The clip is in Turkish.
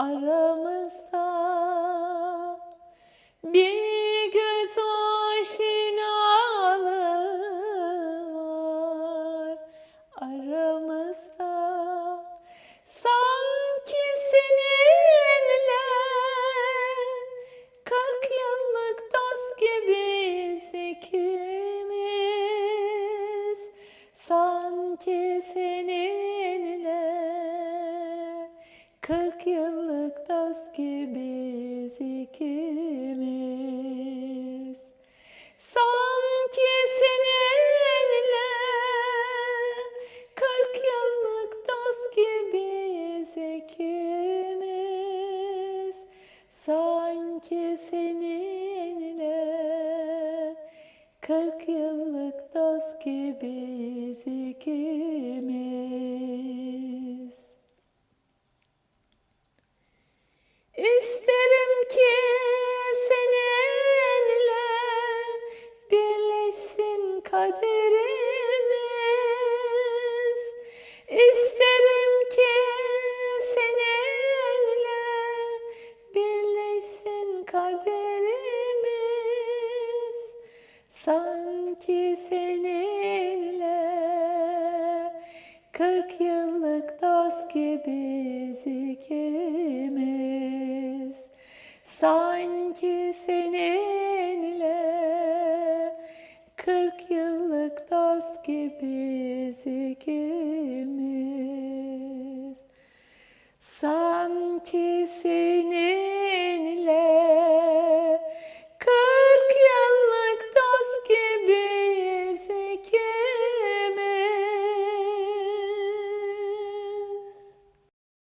aramızda. Bir göz aşinalığı var aramızda. Sanki seninle kırk yıllık dost gibiyiz ikimiz. Sanki seninle kırk yıllık dost gibiyiz ikimiz. Sanki seninle kırk yıllık dost gibiyiz ikimiz. Sanki seninle kırk yıllık dost gibiyiz ikimiz kaderimiz. İsterim ki seninle birleşsin kaderimiz. Sanki seninle Kırk yıllık dost gibiyiz ikimiz Sanki seninle Kırk yıllık dost gibiyiz ikimiz. Sanki